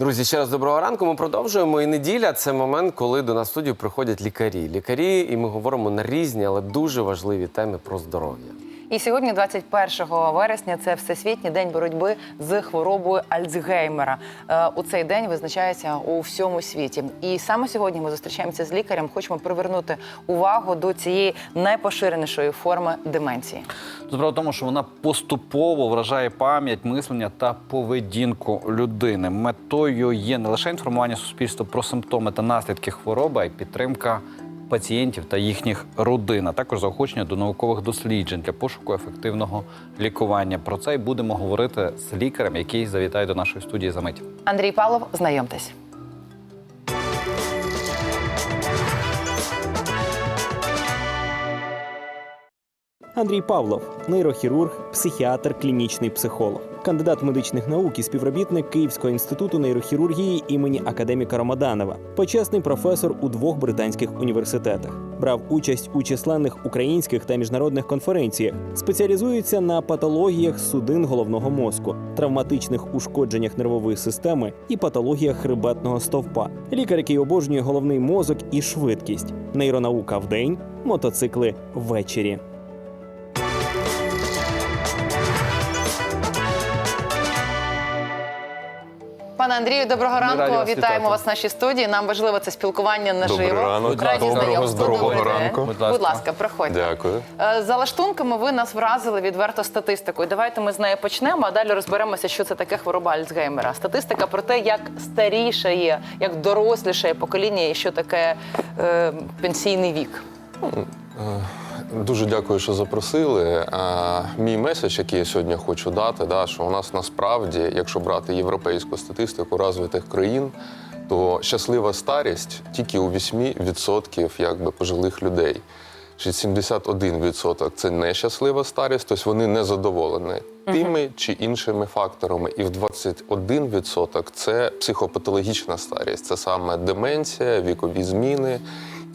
Друзі, ще раз доброго ранку. Ми продовжуємо. І неділя це момент, коли до нас в студію приходять лікарі. Лікарі, і ми говоримо на різні, але дуже важливі теми про здоров'я. І сьогодні, 21 вересня, це всесвітній день боротьби з хворобою Альцгеймера. Е, У цей день визначається у всьому світі. І саме сьогодні ми зустрічаємося з лікарем. Хочемо привернути увагу до цієї найпоширенішої форми деменції. Справа в тому, що вона поступово вражає пам'ять, мислення та поведінку людини. Метою є не лише інформування суспільства про симптоми та наслідки хвороби, а й підтримка пацієнтів та їхніх родин, а також заохочення до наукових досліджень для пошуку ефективного лікування. Про це й будемо говорити з лікарем, який завітає до нашої студії за мить. Андрій Павлов, знайомтесь. Андрій Павлов, нейрохірург, психіатр, клінічний психолог, кандидат медичних наук і співробітник Київського інституту нейрохірургії імені академіка Ромаданова, почесний професор у двох британських університетах. Брав участь у численних українських та міжнародних конференціях, спеціалізується на патологіях судин головного мозку, травматичних ушкодженнях нервової системи і патологіях хребетного стовпа. Лікар, який обожнює головний мозок і швидкість, нейронаука вдень, мотоцикли ввечері. Пане Андрію, доброго ранку. Вітаємо вітати. вас в нашій студії. Нам важливо це спілкування наживо. Ранок. Раді Доброго, здорового Добрий день. ранку. Будь ласка. Будь ласка, проходьте. Дякую. Е, За лаштунками ви нас вразили відверто статистикою. Давайте ми з нею почнемо, а далі розберемося, що це таке хвороба Альцгеймера. Статистика про те, як старішає, як дорослішає покоління і що таке е, пенсійний вік. Дуже дякую, що запросили. Мій меседж, який я сьогодні хочу дати, да, що у нас насправді, якщо брати європейську статистику розвитих країн, то щаслива старість тільки у 8% якби, пожилих людей. Чи 71% це нещаслива старість, тобто вони не задоволені тими чи іншими факторами. І в 21% це психопатологічна старість. Це саме деменція, вікові зміни.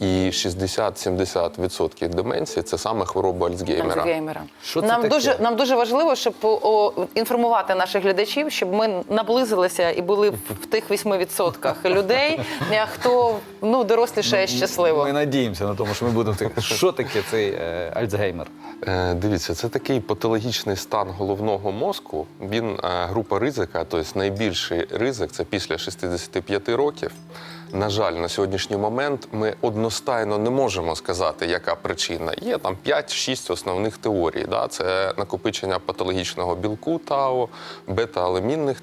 І 60-70% деменції це саме хвороба Альцгеймера. Альцгеймера. Що це нам таке? дуже нам дуже важливо, щоб о, інформувати наших глядачів, щоб ми наблизилися і були в, в тих 8% людей, хто ну доросліше щасливо. Ми надіємося на тому, що ми будемо так. Що таке цей е, Альцгеймер? Е, Дивіться, це такий патологічний стан головного мозку. Він е, група ризика, тобто найбільший ризик це після 65 років. На жаль, на сьогоднішній момент ми одностайно не можемо сказати, яка причина. Є там 5-6 основних теорій. Да? Це накопичення патологічного білку ТАО, бета-алемінних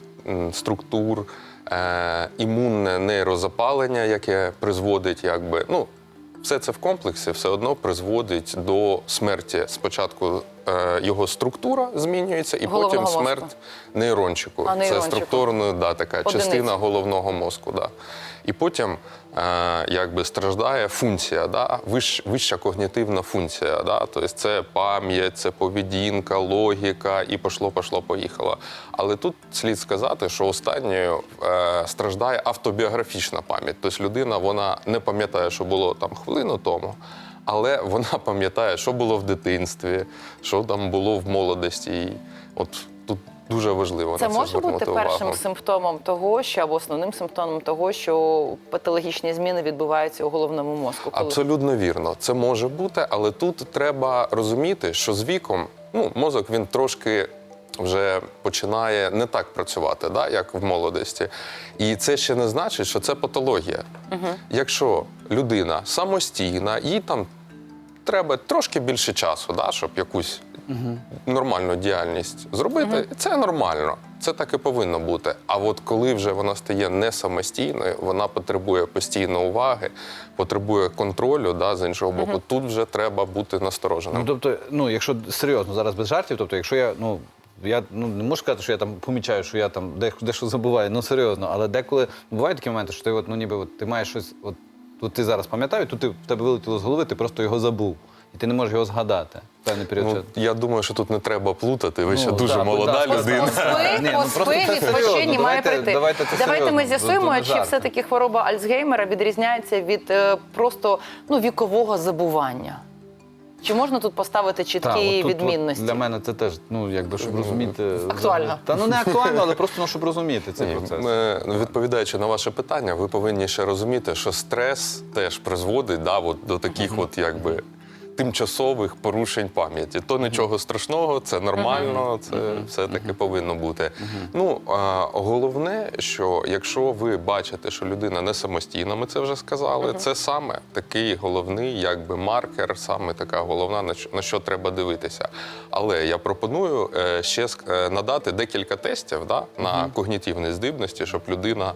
структур, е, імунне нейрозапалення, яке призводить якби. ну, все це в комплексі все одно призводить до смерті. Спочатку його структура змінюється, і Головного потім мозку. смерть нейрончику. А, Це нейрончику. структурна да, така Одиниця. частина головного мозку. Да. І потім е, якби страждає функція, да, вищ, вища когнітивна функція. Да, тобто це пам'ять, це поведінка, логіка, і пошло, пошло, поїхало. Але тут слід сказати, що останньою е, страждає автобіографічна пам'ять. Тобто людина вона не пам'ятає, що було там хвилину тому. Але вона пам'ятає, що було в дитинстві, що там було в молодості. І от тут дуже важливо Це на це може бути першим увагу. симптомом того, що або основним симптомом того, що патологічні зміни відбуваються у головному мозку. Коли... Абсолютно вірно. Це може бути, але тут треба розуміти, що з віком ну, мозок він трошки. Вже починає не так працювати, да, як в молодості. І це ще не значить, що це патологія. Якщо людина самостійна, їй там треба трошки більше часу, да, щоб якусь нормальну діяльність зробити, це нормально. Це так і повинно бути. А от коли вже вона стає не самостійною, вона потребує постійно уваги, потребує контролю, да, з іншого боку, тут вже треба бути настороженим. Ну тобто, ну якщо серйозно зараз без жартів, тобто, якщо я ну. Я ну не можу сказати, що я там помічаю, що я там де- дещо забуваю. Ну серйозно, але деколи бувають такі моменти, що ти от, ну ніби от, ти маєш щось, от тут ти зараз пам'ятаєш, тут ти в тебе вилетіло з голови, ти просто його забув. І ти не можеш його згадати певний період Ну, я думаю, що тут не треба плутати. Ви ще Ну, дуже да, молода ласка. людина. Поспи, ну, поспи, це відпочинь серйозно. і має Давайте- прийти. давайте це Давайте ми з'ясуємо, чи все-таки хвороба Альцгеймера відрізняється від е, просто ну, вікового забування. Чи можна тут поставити чіткі Та, от тут- от відмінності? Для мене це теж, ну якби щоб розуміти. Актуально. Та ну не актуально, але просто ну, щоб розуміти цей Ні, процес. ми, ну, відповідаючи на ваше питання, ви повинні ще розуміти, що стрес теж призводить да, от, до таких от якби. Тимчасових порушень пам'яті. То нічого страшного, це нормально, це все таки повинно бути. Ну а, головне, що якщо ви бачите, що людина не самостійна, ми це вже сказали. Це саме такий головний, якби маркер, саме така головна, на що, треба дивитися. Але я пропоную е, ще е, надати декілька тестів да, на когнітивні здібності, щоб людина.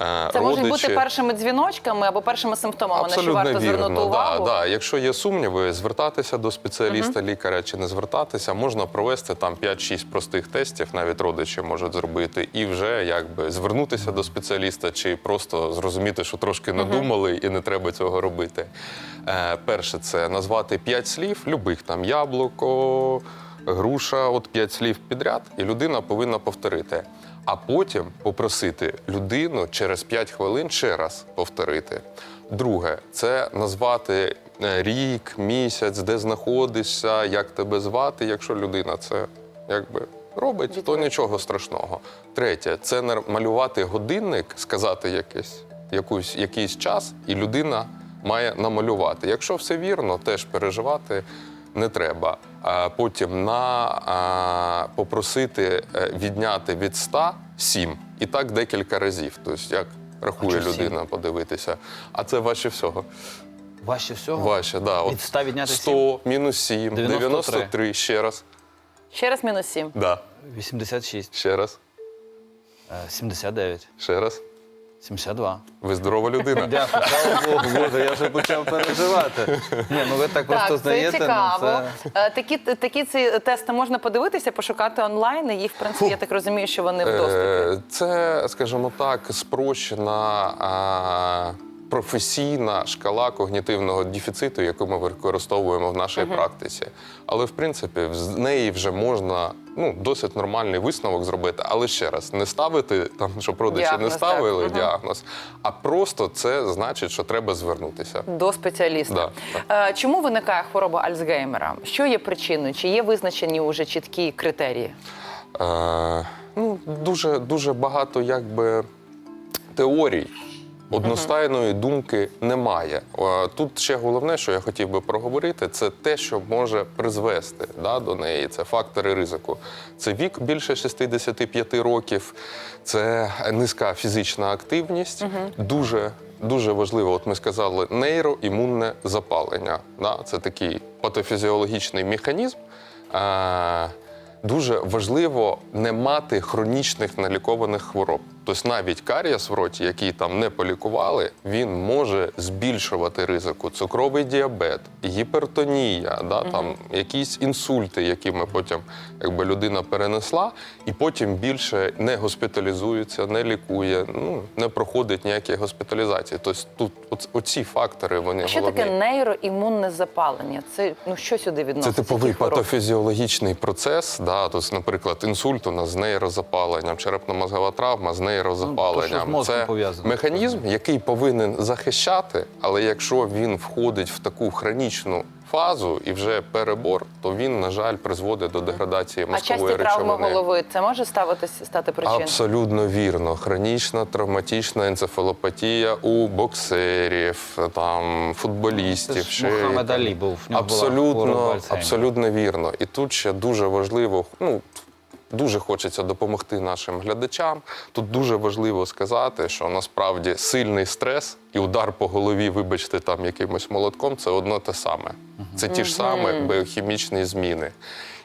Е, Це можуть бути першими дзвіночками або першими симптомами, на що варто звернути увагу. Да, да. Якщо є сумніви, звертатися до спеціаліста, лікаря чи не звертатися, можна провести там 5-6 простих тестів, навіть родичі можуть зробити, і вже якби звернутися до спеціаліста, чи просто зрозуміти, що трошки надумали і не треба цього робити. Е, перше, це назвати 5 слів, любих там яблуко, груша, от 5 слів підряд, і людина повинна повторити. А потім попросити людину через 5 хвилин ще раз повторити. Друге, це назвати е, рік, місяць, де знаходишся, як тебе звати. Якщо людина це якби робить, то нічого страшного. Третє, це малювати годинник, сказати якийсь, якусь, якийсь час, і людина має намалювати. Якщо все вірно, теж переживати не треба. Потім на попросити е, відняти від 100 7. І так декілька разів. Тобто, як рахує людина, подивитися. А це важче всього. Важче всього. Важче, да. От Від 100 відняти 100 мінус 7, 93. 93. Ще раз. Ще раз мінус сім. Да. 86, Ще раз. е, 79, Ще раз. 72. Ви здорова людина. Дякую, слава Богу, Боже, я вже почав переживати. Ні, ну ви так просто Так, це знаєте. цікаво. це- Е, Такі, такі ці тести можна подивитися, пошукати онлайн. І, в принципі, я так розумію, що вони в доступі. Е, Це, скажімо так, спрощена а, професійна шкала когнітивного дефіциту, яку ми використовуємо в нашій практиці. Але в принципі з неї вже можна ну, досить нормальний висновок зробити. Але ще раз, не ставити там, щоб родичі Діагноз, не ставили так. Мгм. діагноз, а просто це значить, що треба звернутися. До спеціаліста. Да, Е, Чому виникає хвороба Альцгеймера? Що є причиною? Чи є визначені уже чіткі критерії? Е, ну, дуже, дуже багато якби теорій. Одностайної думки немає. Тут ще головне, що я хотів би проговорити, це те, що може призвести да, до неї. Це фактори ризику. Це вік більше 65 років, це низька фізична активність. Дуже дуже важливо, от ми сказали, нейроімунне запалення. Да? Це такий патофізіологічний механізм. Е, Дуже важливо не мати хронічних налікованих хвороб. Тобто навіть карієс в роті, який там не полікували, він може збільшувати ризику. Цукровий діабет, гіпертонія, да, там, якісь інсульти, які ми потім, якби людина перенесла, і потім більше не госпіталізується, не лікує, ну, не проходить ніякі госпіталізації. Тобто тут оц- оці фактори вони А що головні. таке нейроімунне запалення? Це ну що сюди Це типовий патофізіологічний процес. Да, тобто, наприклад, інсульт у нас з нейрозапаленням, черепно-мозгова травма з що нейрозапаленням. мозком Це пов'язано. механізм, який повинен захищати, але якщо він входить в таку хронічну фазу і вже перебор, то він, на жаль, призводить до деградації А мозкової часті травми голови це може ставитись стати причиною? Абсолютно вірно. Хронічна травматична енцефалопатія у боксерів, там футболістів. Ще Мухаммед. Алі був, в нього абсолютно, абсолютно вірно. І тут ще дуже важливо, ну. Дуже хочеться допомогти нашим глядачам. Тут дуже важливо сказати, що насправді сильний стрес і удар по голові, вибачте, там якимось молотком, це одно те саме. Це ті ж саме біохімічні зміни.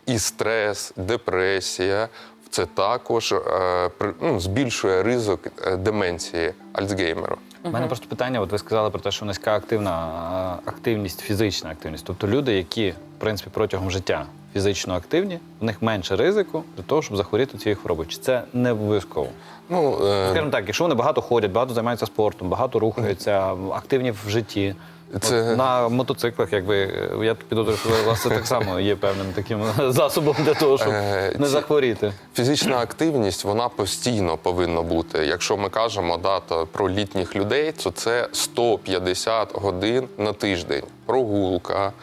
І стрес, депресія це також е, ну, збільшує ризик е, деменції Альцгеймеру. У мене просто питання: от ви сказали про те, що низька активна активність, фізична активність. Тобто люди, які, в принципі, протягом життя фізично активні, в них менше ризику для того, щоб захворіти цією хворобою. Чи це не обов'язково? Ну, е, Скажімо так, якщо вони багато ходять, багато займаються спортом, багато рухаються, активні в житті. Це- От на мотоциклах, якби я підозрюю, що у вас це так само є певним таким засобом для того, щоб Е, не захворіти. Фізична активність вона постійно повинна бути. Якщо ми кажемо да, то про літніх людей, то це 150 годин на тиждень. Прогулка,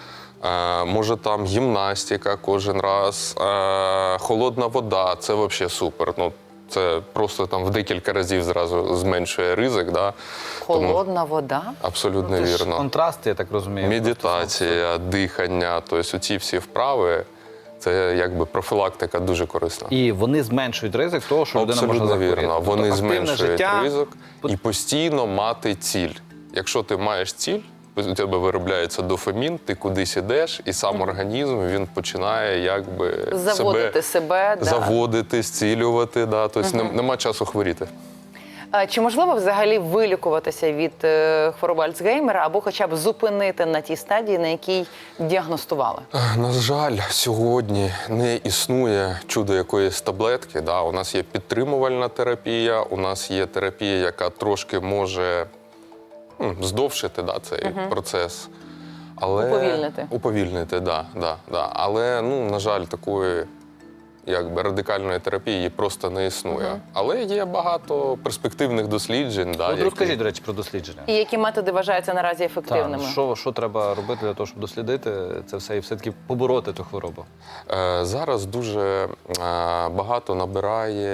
Е, може там гімнастика кожен раз, е, холодна вода це взагалі супер. Ну, це просто там в декілька разів зразу зменшує ризик. Да? Тому Холодна вода. абсолютно Це ж вірно. Контрасти, я так розумію. Медитація, дихання, тобто ці всі вправи, це якби профілактика дуже корисна. І вони зменшують ризик того, що людина може Абсолютно захворіти. вірно. Тобто Вони активне зменшують життя, ризик і постійно мати ціль. Якщо ти маєш ціль, у тебе виробляється дофамін, ти кудись ідеш, і сам організм він починає якби Заводити себе, да. заводити, зцілювати. Да. Тобто нем- нема часу хворіти. Чи можливо взагалі вилікуватися від е, хвороби Альцгеймера або хоча б зупинити на тій стадії, на якій діагностували? На жаль, сьогодні не існує чудо якоїсь таблетки. Да? У нас є підтримувальна терапія, у нас є терапія, яка трошки може м, здовшити да, цей процес. Але... Уповільнити. Уповільнити, да, да, да. Але, ну, на жаль, такої якби, радикальної терапії її просто не існує. Але є багато перспективних досліджень. Да, От які- розкажіть, до речі, про дослідження. І які методи вважаються наразі Так, ефективними? що, що треба робити для того, щоб дослідити це все і все-таки побороти ту хворобу? Е, Зараз дуже е, багато набирає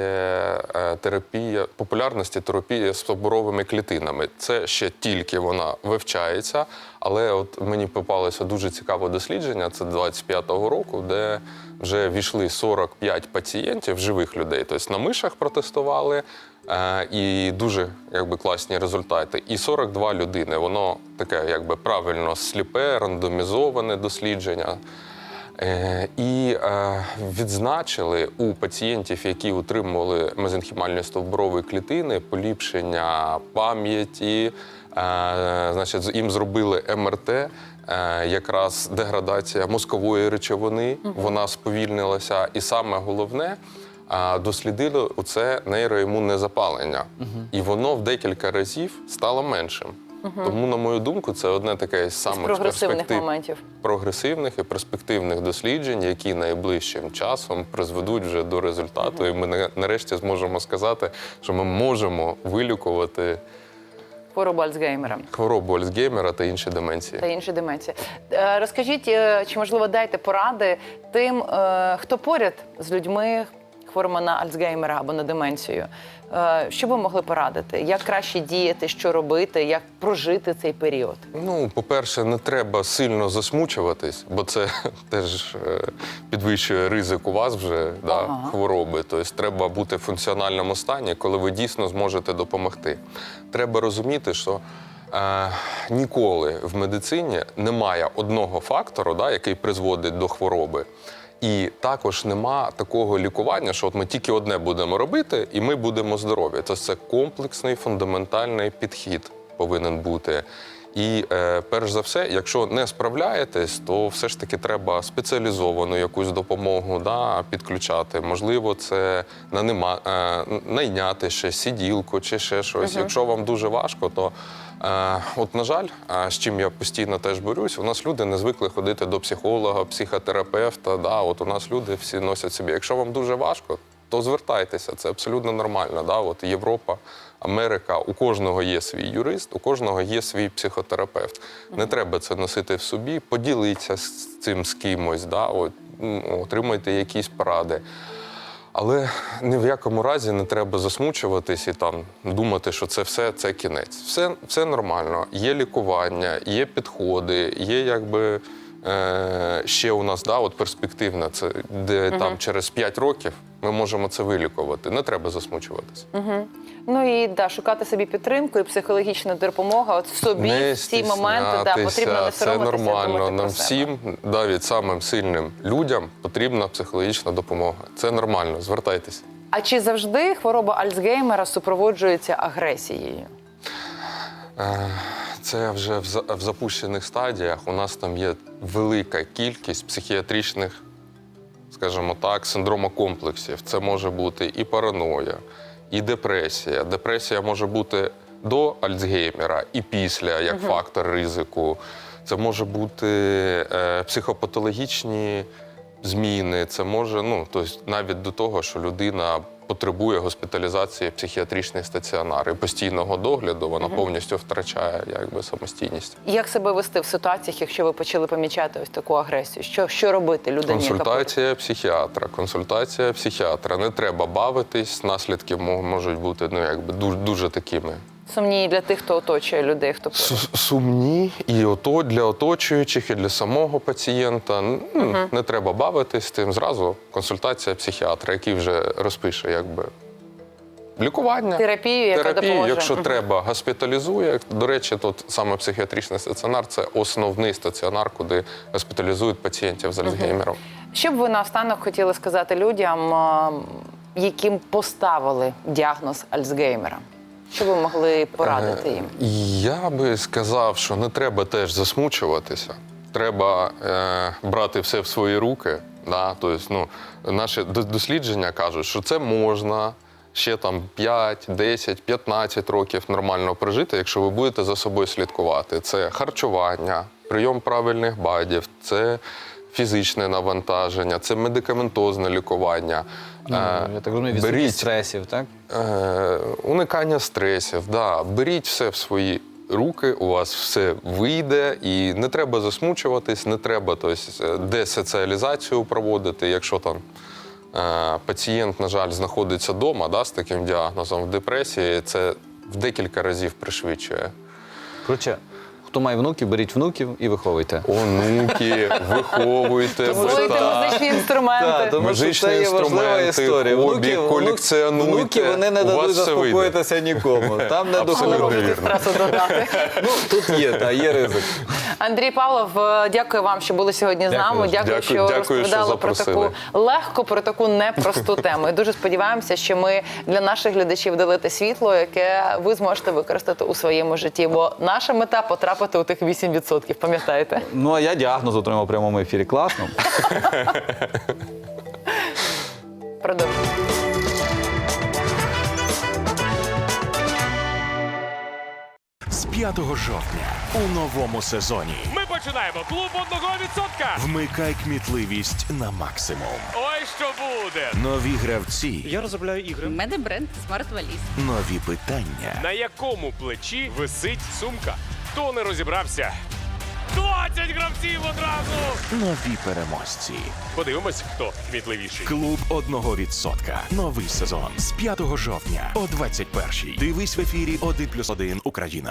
е, терапія популярності терапія з соборовими клітинами. Це ще тільки вона вивчається, але от мені попалося дуже цікаве дослідження. Це 25-го року, де вже війшли 45 пацієнтів, живих людей. Тобто на мишах протестували. е, І дуже якби класні результати. І 42 людини. Воно таке, якби правильно сліпе, рандомізоване дослідження. Е, І е, відзначили у пацієнтів, які отримували мезенхімальні стовбурові клітини, поліпшення пам'яті. Е, Значить, їм зробили МРТ, е, якраз деградація мозкової речовини, вона сповільнилася. І саме головне, е, дослідили оце нейроімунне запалення. І воно в декілька разів стало меншим. Тому, на мою думку, це одне таке з самих прогресивних перспектив моментів. прогресивних і перспективних досліджень, які найближчим часом призведуть вже до результату. І ми нарешті зможемо сказати, що ми можемо вилікувати Хворобу Альцгеймера. хворобу Альцгеймера та інші деменції. та інші деменції. Е, Розкажіть, е, чи можливо дайте поради тим, е, хто поряд з людьми хворими на Альцгеймера або на деменцію? Е, Що ви могли порадити? Як краще діяти, що робити, як прожити цей період? Ну, по-перше, не треба сильно засмучуватись, бо це теж е, підвищує ризик у вас вже да, Ага. хвороби. Тобто треба бути в функціональному стані, коли ви дійсно зможете допомогти. Треба розуміти, що е, ніколи в медицині немає одного фактору, да, який призводить до хвороби. І також нема такого лікування, що от ми тільки одне будемо робити, і ми будемо здорові. Тобто це комплексний фундаментальний підхід повинен бути. І е, перш за все, якщо не справляєтесь, то все ж таки треба спеціалізовану якусь допомогу да, підключати. Можливо, це нанима, е, найняти ще сиділку чи ще щось. Якщо вам дуже важко, то от, на жаль, е, з чим я постійно теж борюсь, у нас люди не звикли ходити до психолога, психотерапевта. Да, от у нас люди всі носять собі. Якщо вам дуже важко, то звертайтеся, це абсолютно нормально. Да? От Європа, Америка, у кожного є свій юрист, у кожного є свій психотерапевт. Не треба це носити в собі, поділіться з цим з кимось, да? От, отримайте якісь поради. Але ні в якому разі не треба засмучуватись і там думати, що це все це кінець. Все, все нормально. Є лікування, є підходи, є якби е, ще у нас да, от перспективна, це де там через 5 років ми можемо це вилікувати. Не треба засмучуватись. Ну і да, шукати собі підтримку і психологічну допомогу. От в собі Не в ці моменти да, потрібно не це нормально. Нам всім, навіть самим сильним людям, потрібна психологічна допомога. Це нормально. Звертайтеся. А чи завжди хвороба Альцгеймера супроводжується агресією? Е, Це вже в в запущених стадіях. У нас там є велика кількість психіатричних, скажімо так, синдромокомплексів. Це може бути і параноя, і депресія. Депресія може бути до Альцгеймера і після, як фактор ризику. Це може бути е, психопатологічні зміни. Це може, ну тобто навіть до того, що людина потребує госпіталізації в психіатричний стаціонар і постійного догляду. Вона повністю втрачає якби самостійність. Як себе вести в ситуаціях, якщо ви почали помічати ось таку агресію? Що, що робити людині? яка Консультація психіатра. Консультація психіатра. Не треба бавитись. Наслідки мо- можуть бути ну якби дуже, дуже такими сумні і для тих, хто оточує людей, хто сумні і ото для оточуючих, і для самого пацієнта. Ну, Не треба бавитись тим. Зразу консультація психіатра, який вже розпише якби. Лікування, Терапію, яка терапію, допоможе. якщо Мгм. треба, госпіталізує. До речі, тут саме психіатричний стаціонар це основний стаціонар, куди госпіталізують пацієнтів з Альцгеймером. Що б ви наостанок хотіли сказати людям, яким поставили діагноз Альцгеймера? Що ви могли порадити їм? Я би сказав, що не треба теж засмучуватися. Треба е, брати все в свої руки. Да? Тобто, ну, наші дослідження кажуть, що це можна ще там 5, 10, 15 років нормально прожити, якщо ви будете за собою слідкувати. Це харчування, прийом правильних бадів, це фізичне навантаження, це медикаментозне лікування. Ну, Е, я так розумію, відсутність беріть стресів, так? Е, уникання стресів, да. беріть все в свої руки, у вас все вийде, і не треба засмучуватись, не треба тобто, десоціалізацію проводити. Якщо там е, пацієнт, на жаль, знаходиться вдома да, з таким діагнозом в депресії, це в декілька разів пришвидшує. Коротше, хто має внуків, беріть внуків і виховуйте. Онуки, виховуйте, Освоїти музичні інструменти. Так, тому що Музичні це є важлива інструменти, історія. хобі, колекціонуйте. Внуки вони не У вас дадуть все вийде. заспокоїтися нікому. Там не Абсолютно Але вірно. стресу додати. Ну, тут є, та, є ризик. Андрій Павлов, е, дякую вам, що були сьогодні з нами. Дякую, Дякую, що дякую, що розповідали про таку запросили. легко, про таку непросту тему. І дуже сподіваємося, що ми для наших глядачів дали те світло, яке ви зможете використати у своєму житті. Бо наша мета потрапити у тих 8%, пам'ятаєте? Ну, а я діагноз отримав в прямому ефірі. Класно. Продовжуємо. з 5 жовтня у новому сезоні. Ми починаємо клуб одного відсотка. Вмикай кмітливість на максимум. Ой, що буде? Нові гравці, Я розробляю ігри. У мене бренд Smart Valise. нові питання, На якому плечі висить сумка? Хто не розібрався? 20 гравців одразу. нові переможці. Подивимось, хто кмітливіший. Клуб одного відсотка. Новий сезон з 5 жовтня о 21-й. Дивись в ефірі 1+,1 Україна.